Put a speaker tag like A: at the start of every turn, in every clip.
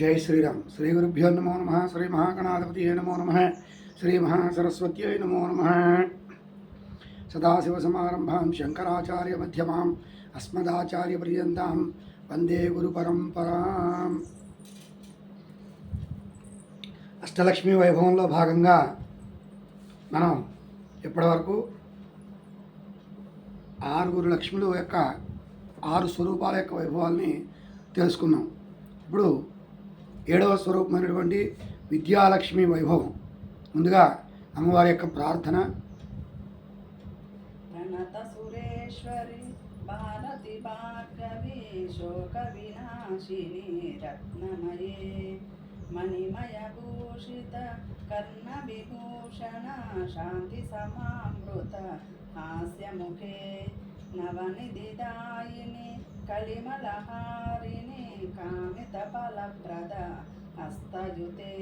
A: జై శ్రీరామ్. శ్రీ గురుభ్యో నమో నమ. శ్రీ మహాగణాధిపతి నమో నమ. శ్రీ మహాసరస్వత్యై నమో నమ. సదాశివసమారంభాం శంకరాచార్య మధ్యమాం అస్మదాచార్య పర్యంతం వందే గురు పరంపరాం. అష్టలక్ష్మి వైభవంలో భాగంగా మనం ఇప్పటివరకు ఆరుగురు లక్ష్ముల యొక్క ఆరు స్వరూపాల యొక్క వైభవాల్ని తెలుసుకున్నాం. ఇప్పుడు ఏడవ స్వరూపమైనటువంటి విద్యాలక్ష్మి వైభవం. ముందుగా అమ్మవారి యొక్క ప్రార్థన.
B: ప్రణత సురేశ్వరి భారతి భార్గవి శోక వినాశిని రత్నమయే. మణిమయ భూషిత కర్ణ విభూషణ శాంతి సమామృత హాస్యముఖే. నవనిదిదాయిని కలిమలహారిణి కామిత ఫలప్రద హస్తయుతే.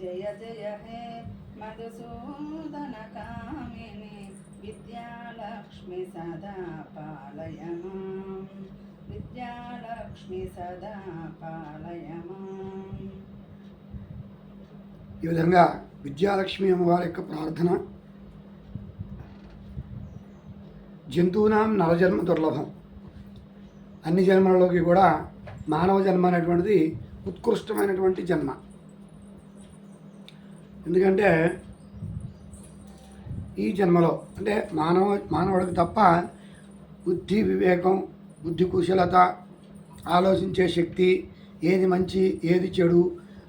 B: జయ జయ హే మధుసూదన కామిని విద్యాలక్ష్మి సదా పాలయమా. విద్యాలక్ష్మి సదా పాలయమా.
A: ఈ విధంగా విద్యాలక్ష్మి అమ్మవారి యొక్క ప్రార్థన జంతువునాం నరజన్మ దుర్లభం. అన్ని జన్మలలోకి కూడా మానవ జన్మ అనేటువంటిది ఉత్కృష్టమైనటువంటి జన్మ. ఎందుకంటే ఈ జన్మలో అంటే మానవ మానవుడికి తప్ప బుద్ధి వివేకం బుద్ధి కుశలత ఆలోచించే శక్తి ఏది మంచి ఏది చెడు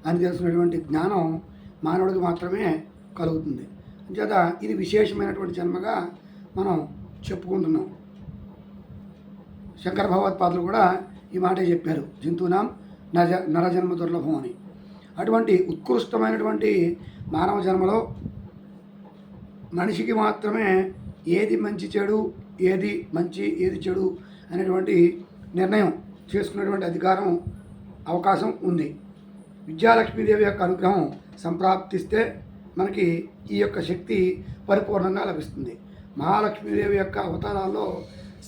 A: అని తెలిసినటువంటి జ్ఞానం మానవుడికి మాత్రమే కలుగుతుంది. అంచేత ఇది విశేషమైనటువంటి జన్మగా మనం చెప్పుకుంటున్నాం. శంకర భగవత్పాదులు కూడా ఈ మాటే చెప్పారు. జంతువునాం నజ నరజన్మ దుర్లభం అని. అటువంటి ఉత్కృష్టమైనటువంటి మానవ జన్మలో మనిషికి మాత్రమే ఏది మంచి చెడు ఏది మంచి ఏది చెడు అనేటువంటి నిర్ణయం చేసుకునేటువంటి అధికారం అవకాశం ఉంది. విద్యాలక్ష్మీదేవి యొక్క అనుగ్రహం సంప్రాప్తిస్తే మనకి ఈ యొక్క శక్తి పరిపూర్ణంగా లభిస్తుంది. మహాలక్ష్మీదేవి యొక్క అవతారాల్లో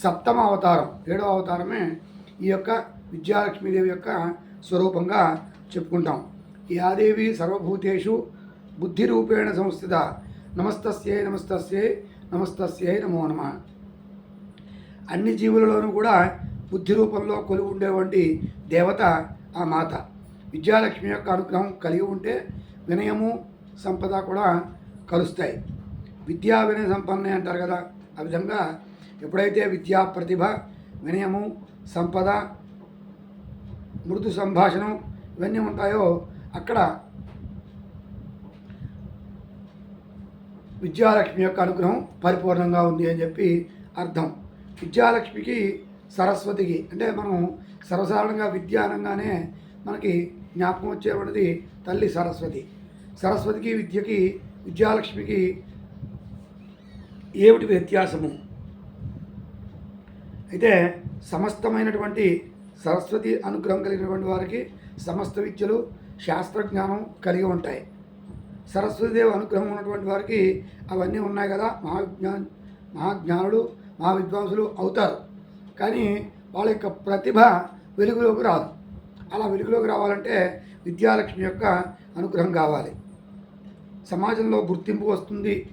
A: సప్తమ అవతారం ఏడవ అవతారమే ఈ యొక్క విద్యాలక్ష్మీదేవి యొక్క స్వరూపంగా చెప్పుకుంటాం. యాదేవి సర్వభూతేషు బుద్ధిరూపేణ సంస్థిత నమస్తస్యే నమస్తస్యే నమస్తస్యే నమో నమ. అన్ని జీవులలోనూ కూడా బుద్ధి రూపంలో కొలువు ఉండేవంటి దేవత ఆ మాత. విద్యాలక్ష్మి యొక్క అనుగ్రహం కలిగి ఉంటే వినయము సంపద కూడా కలుస్తాయి. విద్యా వినయ సంపన్నే అంటారు కదా ఆ విధంగా ఎప్పుడైతే విద్యా ప్రతిభ వినయము సంపద మృదు సంభాషణం ఇవన్నీ ఉంటాయో అక్కడ విద్యాలక్ష్మి యొక్క అనుగ్రహం పరిపూర్ణంగా ఉంది అని చెప్పి అర్థం. విద్యాలక్ష్మికి సరస్వతికి అంటే మనం సర్వసాధారణంగా విద్య అనగానే మనకి జ్ఞాపకం వచ్చేటువంటిది తల్లి సరస్వతి. సరస్వతికి విద్యకి విద్యాలక్ష్మికి ఏమిటి వ్యత్యాసము? అయితే సమస్తమైనటువంటి సరస్వతి అనుగ్రహం కలిగినటువంటి వారికి సమస్త విద్యలు శాస్త్రజ్ఞానం కలిగి ఉంటాయి. సరస్వతిదేవి అనుగ్రహం ఉన్నటువంటి వారికి అవన్నీ ఉన్నాయి కదా మహాజ్ఞా మహాజ్ఞానులు మహా విద్వాంసులు అవుతారు. కానీ వాళ్ళ యొక్క ప్రతిభ వెలుగులోకి రాదు. అలా వెలుగులోకి రావాలంటే విద్యాలక్ష్మి యొక్క అనుగ్రహం కావాలి. సమాజంలో గుర్తింపు వస్తుంది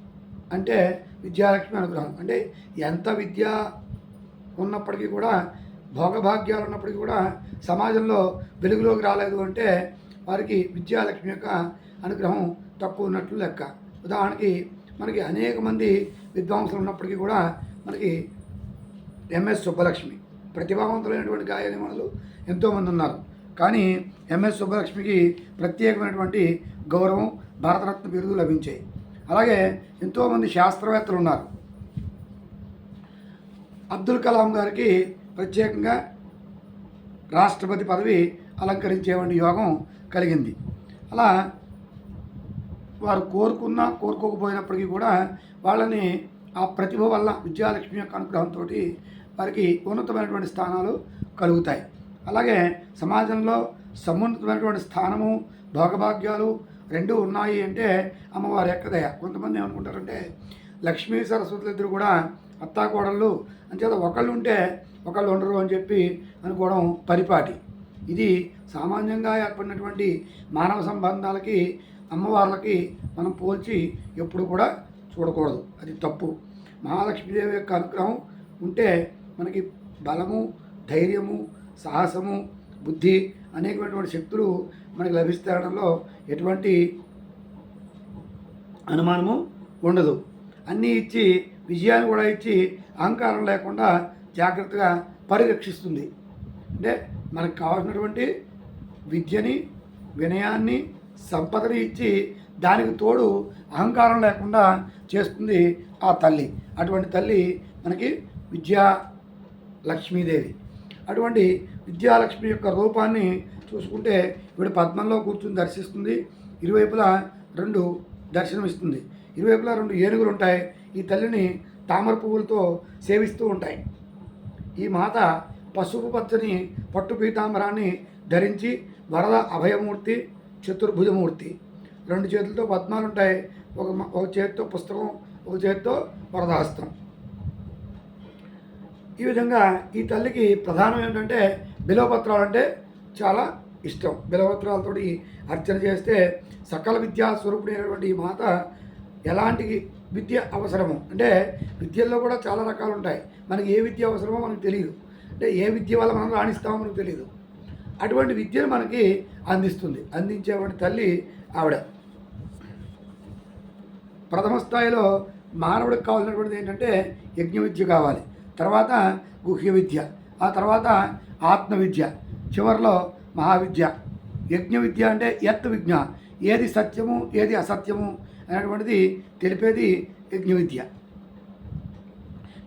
A: అంటే విద్యాలక్ష్మి అనుగ్రహం. అంటే ఎంత విద్య ఉన్నప్పటికీ కూడా భోగభాగ్యాలు ఉన్నప్పటికీ కూడా సమాజంలో వెలుగులోకి రాలేదు అంటే వారికి విద్యాలక్ష్మి యొక్క అనుగ్రహం తక్కువ ఉన్నట్లు లెక్క. ఉదాహరణకి మనకి అనేక మంది విద్వాంసులు ఉన్నప్పటికీ కూడా మనకి ఎంఎస్ సుబ్బలక్ష్మి ప్రతిభావంతులైనటువంటి గాయనిమణులు ఎంతోమంది ఉన్నారు. కానీ ఎంఎస్ సుబ్బలక్ష్మికి ప్రత్యేకమైనటువంటి గౌరవం భారతరత్న బిరుదు లభించాయి. అలాగే ఎంతోమంది శాస్త్రవేత్తలు ఉన్నారు. అబ్దుల్ కలాం గారికి ప్రత్యేకంగా రాష్ట్రపతి పదవి అలంకరించేటువంటి యోగం కలిగింది. అలా వారు కోరుకున్నా కోరుకోకపోయినప్పటికీ కూడా వాళ్ళని ఆ ప్రతిభ వల్ల విద్యాలక్ష్మి యొక్క అనుగ్రహంతో వారికి ఉన్నతమైనటువంటి స్థానాలు కలుగుతాయి. అలాగే సమాజంలో సమున్నతమైనటువంటి స్థానము భోగభాగ్యాలు రెండు ఉన్నాయి అంటే అమ్మవారి యొక్క దయ. కొంతమంది ఏమనుకుంటారంటే లక్ష్మీ సరస్వతులు ఇద్దరు కూడా అత్తాకోడళ్ళు. అంచేత ఒకళ్ళు ఉంటే ఒకళ్ళు ఉండరు అని చెప్పి అనుకోవడం పరిపాటి. ఇది సామాన్యంగా ఏర్పడినటువంటి మానవ సంబంధాలకి అమ్మవార్లకి మనం పోల్చి ఎప్పుడు కూడా చూడకూడదు. అది తప్పు. మహాలక్ష్మీదేవి యొక్క అనుగ్రహం ఉంటే మనకి బలము ధైర్యము సాహసము బుద్ధి అనేకమైనటువంటి శక్తులు మనకి లభిస్తాడడంలో ఎటువంటి అనుమానము ఉండదు. అన్నీ ఇచ్చి విజయాన్ని కూడా ఇచ్చి అహంకారం లేకుండా జాగ్రత్తగా పరిరక్షిస్తుంది. అంటే మనకు కావాల్సినటువంటి విద్యని వినయాన్ని సంపదని ఇచ్చి దానికి తోడు అహంకారం లేకుండా చేస్తుంది ఆ తల్లి. అటువంటి తల్లి మనకి విద్యా లక్ష్మీదేవి. అటువంటి విద్యాలక్ష్మి యొక్క రూపాన్ని చూసుకుంటే ఇప్పుడు పద్మంలో కూర్చుని దర్శిస్తుంది. ఇరువైపులా రెండు దర్శనమిస్తుంది. ఇరువైపులా రెండు ఏనుగులు ఉంటాయి. ఈ తల్లిని తామర పువ్వులతో సేవిస్తూ ఉంటాయి. ఈ మాత పసుపు పచ్చని పట్టు పీతాంబరాన్ని ధరించి వరద అభయమూర్తి చతుర్భుజమూర్తి. రెండు చేతులతో పద్మాలు ఉంటాయి ఒక ఒక చేతితో పుస్తకం ఒక చేతితో వరదహస్తం. ఈ విధంగా ఈ తల్లికి ప్రధానం ఏంటంటే బిలవపత్రాలు అంటే చాలా ఇష్టం. బిలవపత్రాలతోటి అర్చన చేస్తే సకల విద్యా స్వరూపుడైనటువంటి ఈ మాత ఎలాంటి విద్య అవసరము? అంటే విద్యల్లో కూడా చాలా రకాలు ఉంటాయి మనకి ఏ విద్య అవసరమో మనకు తెలియదు. అంటే ఏ విద్య వల్ల మనం రాణిస్తామో మనకు తెలియదు. అటువంటి విద్యను మనకి అందిస్తుంది. అందించేటువంటి తల్లి ఆవిడ. ప్రథమ స్థాయిలో మానవుడికి కావాల్సినటువంటిది ఏంటంటే యజ్ఞ విద్య కావాలి. తర్వాత గుహ్య విద్య. ఆ తర్వాత ఆత్మ విద్య. చివరిలో మహావిద్య. యజ్ఞ విద్య అంటే యత్ విజ్ఞ. ఏది సత్యము ఏది అసత్యము అనేటువంటిది తెలిపేది యజ్ఞ విద్య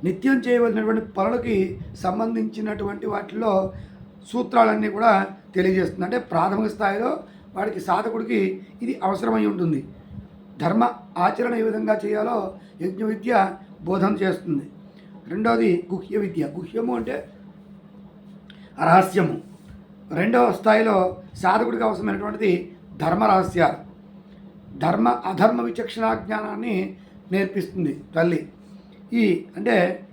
A: నిత్యం చేయవలసినటువంటి పనులకి సంబంధించినటువంటి వాటిలో సూత్రాలన్నీ కూడా తెలియజేస్తుంది. అంటే ప్రాథమిక స్థాయిలో వాడికి సాధకుడికి ఇది అవసరమై ఉంటుంది. ధర్మ ఆచరణ ఏ విధంగా చేయాలో యజ్ఞ విద్య బోధన చేస్తుంది. రెండవది గుహ్య విద్య. గుహ్యము అంటే రహస్యము. రెండవ స్థాయిలో సాధకుడికి అవసరమైనటువంటిది ధర్మ రహస్యాలు. ధర్మ అధర్మ విచక్షణ జ్ఞానాన్ని నేర్పిస్తుంది తల్లి. ఈ అంటే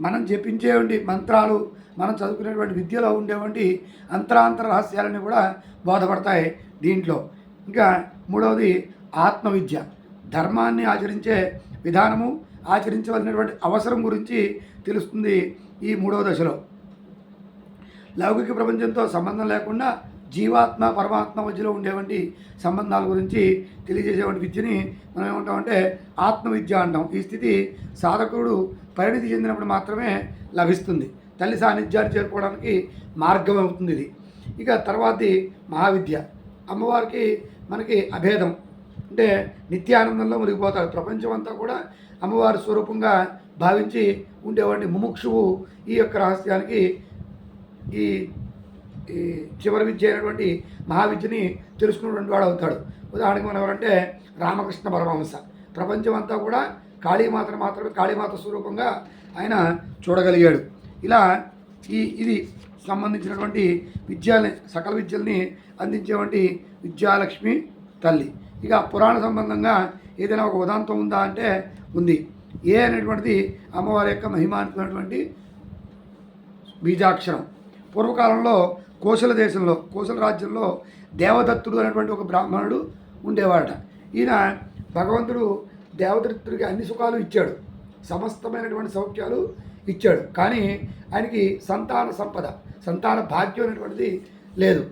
A: మనం జపించేవంటి మంత్రాలు మనం చదువుకునేటువంటి విద్యలో ఉండేవంటి అంతరాంతర రహస్యాలని కూడా బోధపడతాయి దీంట్లో. ఇంకా మూడవది ఆత్మవిద్య. ధర్మాన్ని ఆచరించే విధానము ఆచరించవలసినటువంటి అవసరం గురించి తెలుస్తుంది ఈ మూడవ దశలో. లౌకిక ప్రపంచంతో సంబంధం లేకుండా జీవాత్మ పరమాత్మ మధ్యలో ఉండేవంటి సంబంధాల గురించి తెలియజేసేవంటి విద్యని మనం ఏమంటామంటే ఆత్మ విద్య అంటాం. ఈ స్థితి సాధకుడు పరిణితి చెందినప్పుడు మాత్రమే లభిస్తుంది. తల్లి సాన్నిధ్యాన్ని చేరుకోవడానికి మార్గం అవుతుంది ఇది. ఇక తర్వాతి మహావిద్య. అమ్మవారికి మనకి అభేదం. అంటే నిత్యానందంలో మునిగిపోతాడు. ప్రపంచం అంతా కూడా అమ్మవారి స్వరూపంగా భావించి ఉండేవాడిని ముముక్షువు ఈ యొక్క రహస్యానికి ఈ ఈ చివరి విద్య అయినటువంటి మహావిద్యని తెలుసుకున్నటువంటి వాడు అవుతాడు. ఉదాహరణకి మనం ఎవరంటే రామకృష్ణ పరమహంస. ప్రపంచం అంతా కూడా కాళీమాతను మాత్రమే కాళీమాత స్వరూపంగా ఆయన చూడగలిగాడు. ఇలా ఈ ఇది సంబంధించినటువంటి విద్యల్ని సకల విద్యల్ని అందించేటువంటి విద్యాలక్ష్మి తల్లి. ఇక పురాణ సంబంధంగా ఏదైనా ఒక ఉదాంతం ఉందా అంటే ఉంది. ఏ అనేటువంటిది అమ్మవారి యొక్క మహిమానుకున్నటువంటి బీజాక్షరం. పూర్వకాలంలో కోశల దేశంలో కోశల రాజ్యంలో దేవదత్తుడు అనేటువంటి ఒక బ్రాహ్మణుడు ఉండేవాడట. ఈయన భగవంతుడు దేవదత్తుడికి అన్ని సుఖాలు ఇచ్చాడు. సమస్తమైనటువంటి సౌఖ్యాలు ఇచ్చాడు. కానీ ఆయనకి సంతాన సంపద సంతాన భాగ్యం అనేటువంటిది లేదు.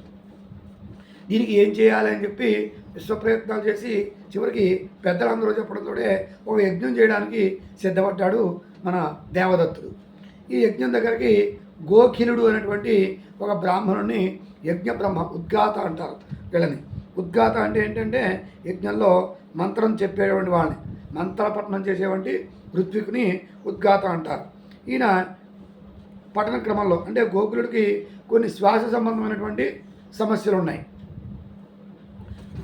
A: దీనికి ఏం చేయాలి అని చెప్పి విశ్వప్రయత్నాలు చేసి చివరికి పెద్దలందరూ చెప్పడంతోనే ఒక యజ్ఞం చేయడానికి సిద్ధపడ్డాడు మన దేవదత్తుడు. ఈ యజ్ఞం దగ్గరికి గోఖిలుడు అనేటువంటి ఒక బ్రాహ్మణుని యజ్ఞ బ్రహ్మ ఉద్గాత అంటారు వీళ్ళని. ఉద్గాత అంటే ఏంటంటే యజ్ఞంలో మంత్రం చెప్పేటువంటి వాళ్ళని. మంత్రపట్నం చేసేటువంటి ఋత్వికుని ఉద్గాత అంటారు. ఈయన పఠన క్రమంలో అంటే గోకులుడికి కొన్ని శ్వాస సంబంధమైనటువంటి సమస్యలు ఉన్నాయి.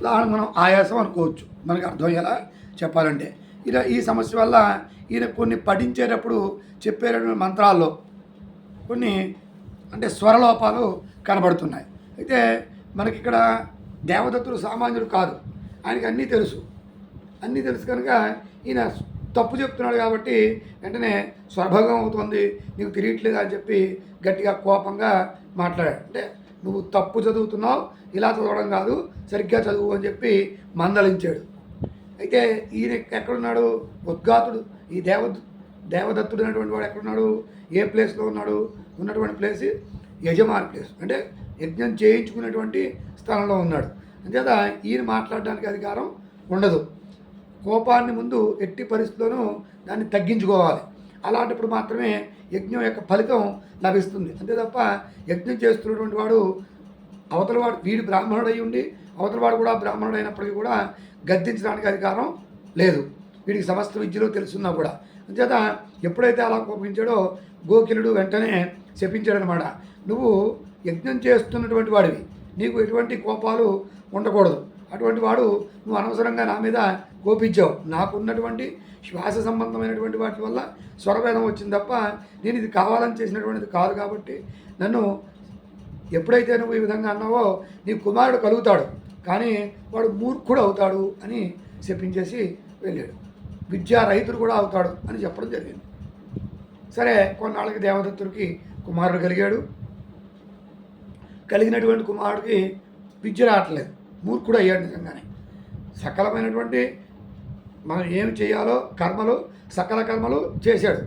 A: దాని మనం ఆయాసం అనుకోవచ్చు. మనకి అర్థమయ్యేలా చెప్పాలంటే. ఇలా ఈ సమస్య వల్ల ఈయన కొన్ని పఠించేటప్పుడు చెప్పేటటువంటి మంత్రాల్లో కొన్ని అంటే స్వరలోపాలు కనబడుతున్నాయి. అయితే మనకి ఇక్కడ దేవదత్తుడు సామాన్యుడు కాదు. ఆయనకి అన్నీ తెలుసు. అన్నీ తెలుసు కనుక ఈయన తప్పు చెప్తున్నాడు కాబట్టి వెంటనే స్వర్భగం అవుతుంది. నీకు తెలియట్లేదు అని చెప్పి గట్టిగా కోపంగా మాట్లాడాడు. అంటే నువ్వు తప్పు చదువుతున్నావు ఇలా చదవడం కాదు సరిగ్గా చదువు అని చెప్పి మందలించాడు. అయితే ఈయన ఎక్కడున్నాడు? ఉద్ఘాతుడు ఈ దేవ దేవదత్తుడు అనేటువంటి వాడు ఎక్కడున్నాడు? ఏ ప్లేస్లో ఉన్నాడు? ఉన్నటువంటి ప్లేస్ యజమాని ప్లేస్. అంటే యజ్ఞం చేయించుకునేటువంటి స్థలంలో ఉన్నాడు. అంచేత ఈయన మాట్లాడడానికి అధికారం ఉండదు. కోపాన్ని ముందు ఎట్టి పరిస్థితుల్లోనూ దాన్ని తగ్గించుకోవాలి. అలాంటప్పుడు మాత్రమే యజ్ఞం యొక్క ఫలితం లభిస్తుంది. అంతే తప్ప యజ్ఞం చేస్తున్నటువంటి వాడు అవతల వాడు వీడు బ్రాహ్మణుడై ఉండి అవతల వాడు కూడా బ్రాహ్మణుడు అయినప్పటికీ కూడా గద్దించడానికి అధికారం లేదు. వీడికి సమస్త విద్యలో తెలుసున్నా కూడా. అంచేత ఎప్పుడైతే అలా కోపించాడో గోకిలుడు వెంటనే శపించాడనమాట. నువ్వు యజ్ఞం చేస్తున్నటువంటి వాడివి. నీకు ఎటువంటి కోపాలు ఉండకూడదు. అటువంటి వాడు నువ్వు అనవసరంగా నా మీద కోపించావు. నాకున్నటువంటి శ్వాస సంబంధమైనటువంటి వాటి వల్ల స్వరభేదం వచ్చింది తప్ప నేను ఇది కావాలని చేసినటువంటిది కాదు కాబట్టి నన్ను ఎప్పుడైతే నువ్వు ఈ విధంగా అన్నావో నీ కుమారుడు కలుగుతాడు. కానీ వాడు మూర్ఖుడు అవుతాడు అని చెప్పించేసి వెళ్ళాడు. విద్యా రైతుడు కూడా అవుతాడు అని చెప్పడం జరిగింది. సరే కొన్నాళ్ళకి దేవదత్తుడికి కుమారుడు కలిగాడు. కలిగినటువంటి కుమారుడికి విద్య రావట్లేదు. మూర్ఖుడు అయ్యాడు నిజంగానే. సకలమైనటువంటి మనం ఏమి చేయాలో కర్మలు సకల కర్మలు చేశాడు.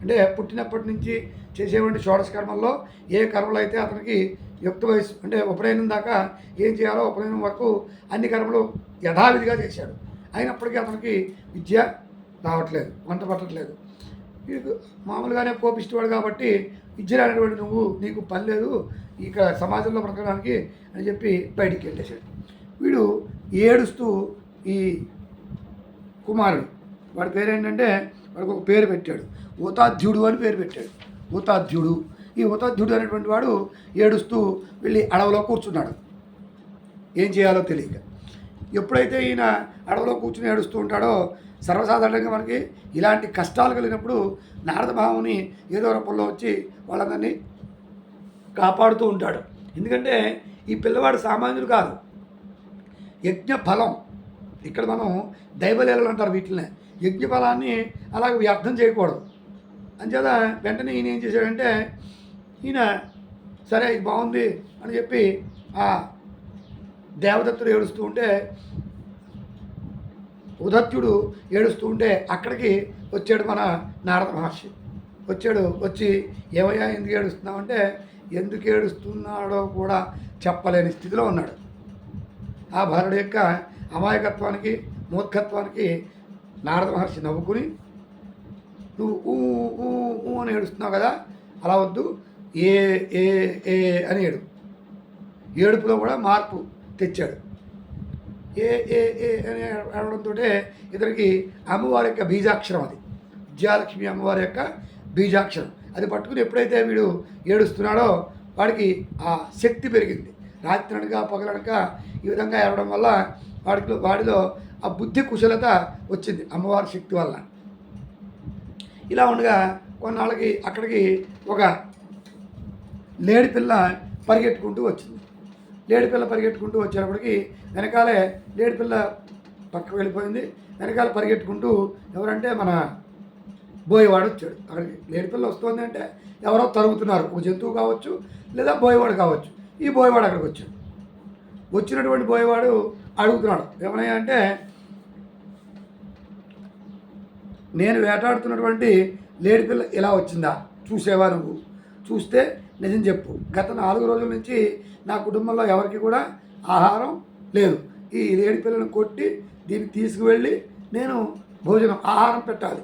A: అంటే పుట్టినప్పటి నుంచి చేసేటువంటి షోడశ కర్మల్లో ఏ కర్మలు అయితే అతనికి యుక్త వయసు అంటే ఉపనయనం దాకా ఏం చేయాలో ఉపనయనం వరకు అన్ని కర్మలు యథావిధిగా చేశాడు. అయినప్పటికీ అతనికి విద్య రావట్లేదు వంట పట్టట్లేదు. మామూలుగానే కోపిష్టవాడు కాబట్టి విద్య రానటువంటి నువ్వు నీకు పని లేదు ఇక సమాజంలో బ్రతకడానికి అని చెప్పి బయటికి వెళ్ళేశాడు. వీడు ఏడుస్తూ ఈ కుమారుడు వాడి పేరు ఏంటంటే వాడికి ఒక పేరు పెట్టాడు ఉతాధ్యుడు అని పేరు పెట్టాడు. ఉతాధ్యుడు. ఈ ఉతాధ్యుడు అనేటువంటి వాడు ఏడుస్తూ వెళ్ళి అడవిలో కూర్చున్నాడు. ఏం చేయాలో తెలియక. ఎప్పుడైతే ఈయన అడవిలో కూర్చుని ఏడుస్తూ ఉంటాడో సర్వసాధారణంగా మనకి ఇలాంటి కష్టాలు కలిగినప్పుడు నారద భావుని ఏదో రూపంలో వచ్చి వాళ్ళందరినీ కాపాడుతూ ఉంటాడు. ఎందుకంటే ఈ పిల్లవాడు సామాన్యుడు కాదు. యజ్ఞ ఫలం ఇక్కడ మనం దైవలీలలు అంటారు వీటిని యజ్ఞ ఫలాన్ని అలాగ వ్యర్థం చేయకూడదు. అంచేత వెంటనే ఈయన ఏం చేశాడంటే ఈయన సరే ఇది బాగుంది అని చెప్పి దేవదత్తుడు ఏడుస్తూ ఉంటే ఉదత్యుడు ఏడుస్తూ ఉంటే అక్కడికి వచ్చాడు మన నారద మహర్షి. వచ్చాడు వచ్చి ఏమయ్యా ఎందుకు ఏడుస్తున్నావు అంటే ఎందుకు ఏడుస్తున్నాడో కూడా చెప్పలేని స్థితిలో ఉన్నాడు. ఆ భారుడు యొక్క అమాయకత్వానికి మూర్ఖత్వానికి నారద మహర్షి నవ్వుకుని నువ్వు ఊ ఊ ఊ అని ఏడుస్తున్నావు కదా అలా వద్దు ఏ ఏ ఏ అని ఏడు. ఏడుపులో కూడా మార్పు తెచ్చాడు. ఏ ఏ ఏ అని అనడంతో ఇతనికి అమ్మవారి యొక్క బీజాక్షరం అది. విద్యాలక్ష్మి అమ్మవారి యొక్క బీజాక్షరం. అది పట్టుకుని ఎప్పుడైతే వీడు ఏడుస్తున్నాడో వాడికి ఆ శక్తి పెరిగింది. రాత్రి అనక పగలనక ఈ విధంగా ఏడవడం వల్ల వాడికి వాడిలో ఆ బుద్ధి కుశలత వచ్చింది అమ్మవారి శక్తి వల్ల ఇలా ఉండగా కొన్నాళ్ళకి అక్కడికి ఒక లేడి పిల్ల పరిగెట్టుకుంటూ వచ్చింది. లేడి పిల్ల పరిగెట్టుకుంటూ వచ్చేటప్పటికి వెనకాలే లేడి పిల్ల పక్కకు వెళ్ళిపోయింది. వెనకాల పరిగెట్టుకుంటూ ఎవరంటే మన బోయవాడు వచ్చాడు. అక్కడికి లేడి పిల్ల వస్తుంది అంటే ఎవరో తరుగుతున్నారు ఒక జంతువు కావచ్చు లేదా బోయవాడు కావచ్చు. ఈ బోయవాడు అక్కడికి వచ్చాడు. వచ్చినటువంటి బోయవాడు అడుగుతున్నాడు. ఏమన్నాయి అంటే నేను వేటాడుతున్నటువంటి లేడి పిల్ల ఇలా వచ్చిందా? చూసేవా నువ్వు? చూస్తే నిజం చెప్పు. గత నాలుగు రోజుల నుంచి నా కుటుంబంలో ఎవరికి కూడా ఆహారం లేదు. ఈ ఏడు పిల్లలను కొట్టి దీన్ని తీసుకువెళ్ళి నేను భోజనం ఆహారం పెట్టాలి.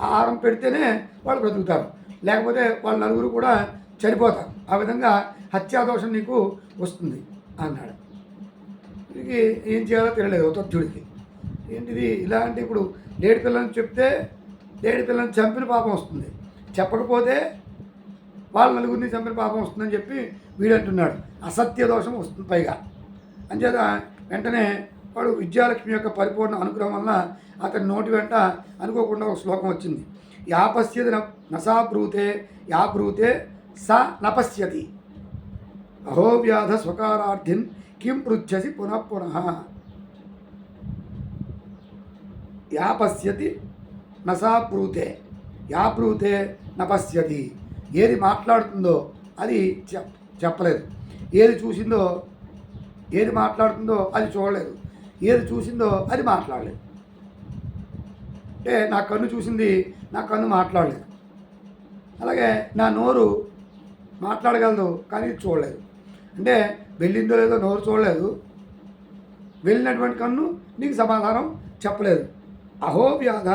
A: ఆహారం పెడితేనే వాళ్ళు బ్రతుకుతారు. లేకపోతే వాళ్ళ నలుగురు కూడా చనిపోతారు. ఆ విధంగా హత్యాదోషం నీకు వస్తుంది అన్నాడు. వీడికి ఏం చేయాలో తెలియలేదు ఉతత్యుడికి ఏంటిది? ఇలాంటి ఇప్పుడు లేడి పిల్లని చెప్తే లేడి పిల్లని చంపిన పాపం వస్తుంది. చెప్పకపోతే వాళ్ళ నలుగురిని చంపిన పాపం వస్తుందని చెప్పి వీడు అంటున్నాడు అసత్య దోషం వస్తుంది పైగా. అంచేత వెంటనే వాడు విద్యాలక్ష్మి యొక్క పరిపూర్ణ అనుగ్రహం వలన అతని నోటి వెంట అనుకోకుండా ఒక శ్లోకం వచ్చింది. యాపశ్యది నసా బ్రూతే యా బ్రూతే స నపశ్యతి. అహోవ్యాధ స్వకారార్థిన్ కిం పృచ్చసి పునః పునః. యాపశ్యతి నసా బ్రూతే యా బ్రూతే నపశ్యతి. ఏది మాట్లాడుతుందో అది చెప్ చెప్పలేదు. ఏది చూసిందో ఏది మాట్లాడుతుందో అది చూడలేదు. ఏది చూసిందో అది మాట్లాడలేదు. అంటే నా కన్ను చూసింది నా కన్ను మాట్లాడలేదు. అలాగే నా నోరు మాట్లాడగలదు కానీ ఇది చూడలేదు. అంటే వెళ్ళిందో లేదో నోరు చూడలేదు. వెళ్ళినటువంటి కన్ను నీకు సమాధానం చెప్పలేదు. అహో వ్యాధ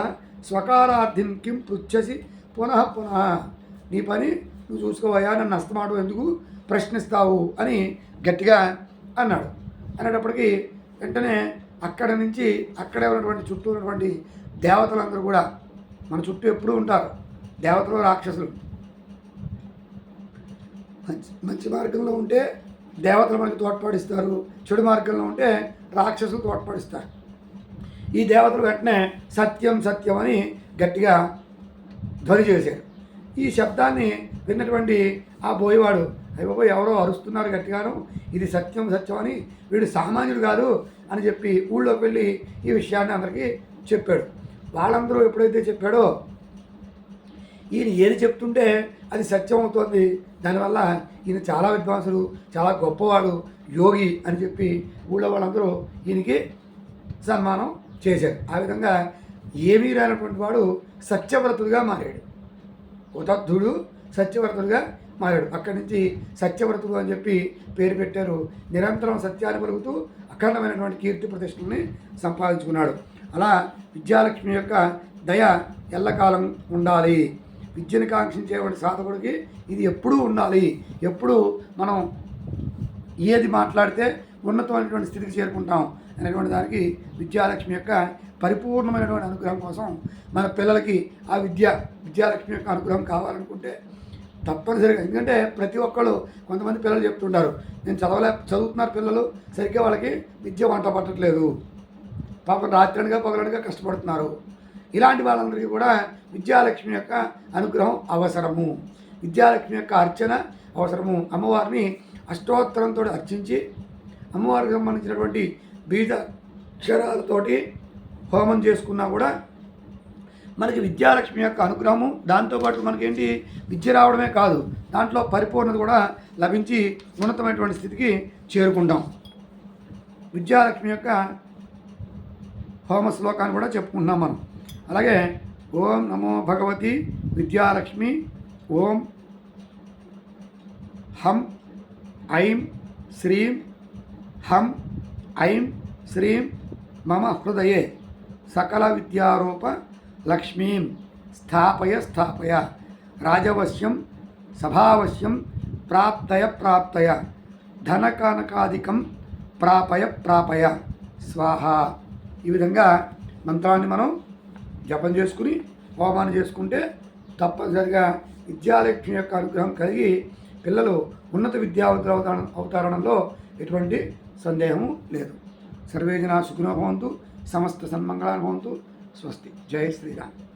A: స్వకారార్థిం కిం పృచ్చసి పునః పునః నీ పని నువ్వు చూసుకోవయ్యా నన్ను అస్తమాటు ఎందుకు ప్రశ్నిస్తావు అని గట్టిగా అన్నాడు. అనేటప్పటికీ వెంటనే అక్కడ నుంచి అక్కడే ఉన్నటువంటి చుట్టూ ఉన్నటువంటి దేవతలందరూ కూడా మన చుట్టూ ఎప్పుడూ ఉంటారు. దేవతలు రాక్షసులు. మంచి మంచి మార్గంలో ఉంటే దేవతలు మనకి తోడ్పడిస్తారు. చెడు మార్గంలో ఉంటే రాక్షసులు తోడ్పడిస్తారు. ఈ దేవతలు వెంటనే సత్యం సత్యం అని గట్టిగా ధ్వని చేశారు. ఈ శబ్దాన్ని విన్నటువంటి ఆ బోయవాడు అయ్యో ఎవరో అరుస్తున్నారు గట్టిగాను. ఇది సత్యం సత్యం అని వీడు సామాన్యుడు కాదు అని చెప్పి ఊళ్ళోకి వెళ్ళి ఈ విషయాన్ని అందరికీ చెప్పాడు. వాళ్ళందరూ ఎప్పుడైతే చెప్పాడో ఈయన ఏది చెప్తుంటే అది సత్యం అవుతోంది. దానివల్ల ఈయన చాలా విద్వాంసుడు చాలా గొప్పవాడు యోగి అని చెప్పి ఊళ్ళో వాళ్ళందరూ ఈయనకి సన్మానం చేశారు. ఆ విధంగా ఏమీ రానటువంటి వాడు సత్యవ్రతుడిగా మారాడు. ఉదద్ధుడు సత్యవ్రతుడుగా మారాడు. అక్కడి నుంచి సత్యవ్రతుడు అని చెప్పి పేరు పెట్టారు. నిరంతరం సత్యాన్ని పలుకుతూ అఖండమైనటువంటి కీర్తి ప్రతిష్టల్ని సంపాదించుకున్నాడు. అలా విద్యాలక్ష్మి యొక్క దయ ఎల్లకాలం ఉండాలి. విద్యను కాంక్షించేటువంటి సాధకుడికి ఇది ఎప్పుడూ ఉండాలి. ఎప్పుడు మనం ఏది మాట్లాడితే ఉన్నతమైనటువంటి స్థితికి చేరుకుంటాం అనేటువంటి దానికి విద్యాలక్ష్మి యొక్క పరిపూర్ణమైనటువంటి అనుగ్రహం కోసం మన పిల్లలకి ఆ విద్య విద్యాలక్ష్మి యొక్క అనుగ్రహం కావాలనుకుంటే తప్పనిసరిగా. ఎందుకంటే ప్రతి ఒక్కళ్ళు కొంతమంది పిల్లలు చెప్తుంటారు నేను చదవలే చదువుతున్నారు పిల్లలు సరిగ్గా వాళ్ళకి విద్య వంట పట్టట్లేదు. పాపం రాత్రనగా పగలనగా కష్టపడుతున్నారు. ఇలాంటి వాళ్ళందరికీ కూడా విద్యాలక్ష్మి యొక్క అనుగ్రహం అవసరము. విద్యాలక్ష్మి యొక్క అర్చన అవసరము. అమ్మవారిని అష్టోత్తరంతో అర్చించి అమ్మవారికి సంబంధించినటువంటి బీజ అక్షరాలతోటి హోమం చేసుకున్నా కూడా మనకి విద్యాలక్ష్మి యొక్క అనుగ్రహము దాంతోపాటు మనకేంటి విద్య రావడమే కాదు దాంట్లో పరిపూర్ణత కూడా లభించి ఉన్నతమైనటువంటి స్థితికి చేరుకుంటాం. విద్యాలక్ష్మి యొక్క హోమ శ్లోకాన్ని కూడా చెప్పుకుంటున్నాం మనం. అలాగే ఓం నమో భగవతి విద్యాలక్ష్మి ఓం హం ఐం శ్రీం హం ఐం శ్రీం మమ హృదయే. సకల విద్యారూప లక్ష్మీం స్థాపయ స్థాపయ. రాజవశ్యం సభావశ్యం ప్రాప్తయ ప్రాప్తయ. ధనకనకాధికం ప్రాపయ ప్రాపయ. స్వాహ. ఈ విధంగా మంత్రాన్ని మనం జపం చేసుకుని హోమాన్ని చేసుకుంటే తప్పనిసరిగా విద్యాలక్ష్మి యొక్క అనుగ్రహం కలిగి పిల్లలు ఉన్నత విద్యావంతులు అవుతార అవతారణంలో ఎటువంటి సందేహము లేదు. సర్వేజన సుఖినో భవంతు. సమస్త సన్మంగళాన్ని భవంతు స్వస్తి. జై శ్రీరామ్.